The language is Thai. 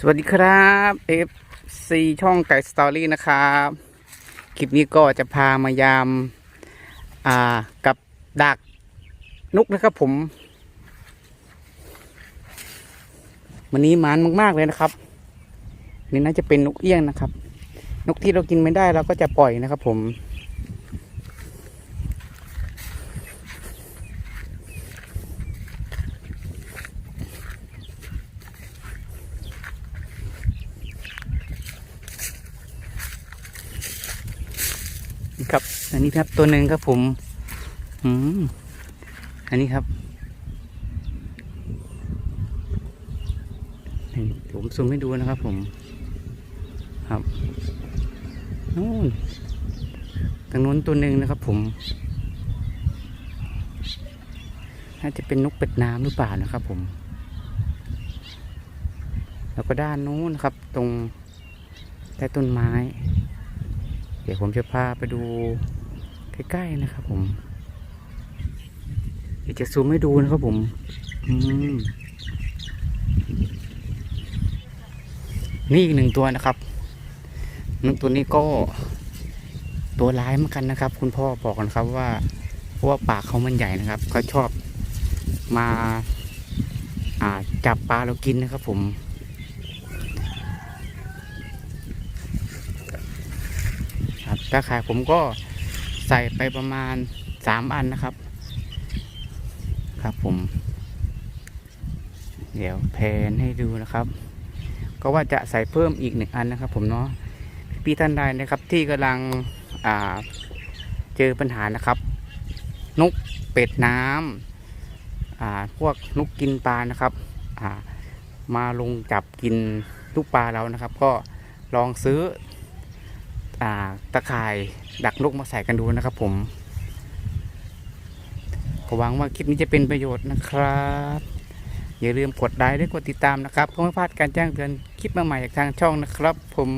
สวัสดีครับ FC ช่องไก่สตอรี่นะครับ คลิปนี้ก็จะพามายาม อ่า กับดักนุกนะครับผม วันนี้มันมาก ๆ เลยนะครับ นี่น่าจะเป็นนกเอี้ยงนะครับ นกที่เรากินไม่ได้เราก็จะปล่อยนะครับผม ครับ อันนี้ครับตัวหนึ่งครับผมอืมอันนี้ครับผมซูมให้ดูนะครับผมครับนู่นทางนู้นตัวหนึ่งนะครับผมน่าจะเป็นนกเป็ดน้ำหรือเปล่านะครับผม แล้วก็ด้านนู้นนะครับ ตรงใต้ต้นไม้ ดี๋ยวผมจะพาไปดูใกล้ๆนะครับ ผมเดี๋ยวจะซูมให้ดูนะครับผมอืมนี่อีกหนึ่งตัวนะครับนกตัวนี้ก็ตัวร้ายเหมือนกันนะครับ คุณพ่อบอกนะครับว่าเพราะว่าปากเขามันใหญ่นะครับเขาชอบมาอ่าจับปลาเรากินนะครับ ผม ครับ ตาข่ายผมก็ใส่ไปประมาณสามอันนะครับ ครับผม เดี๋ยวแพนให้ดูนะครับ ก็ว่าจะใส่เพิ่มอีกหนึ่งอันนะครับ ผมเนาะพี่ท่านใดนะครับที่กำลังอ่าเจอปัญหานะครับ นกเป็ดน้ำอ่าพวกนกกินปลานะครับอ่ามาลงจับกินลูกปลาเรานะครับ ก็ลองซื้อ ตะข่ายดักนกมาใส่กันดูนะครับผมก็หวังว่าคลิปนี้จะเป็นประโยชน์นะครับ อย่าลืมกดไลค์และกดติดตามนะครับเพื่อไม่พลาดการแจ้งเตือนคลิปใหม่ๆจากทางช่องนะครับ ผม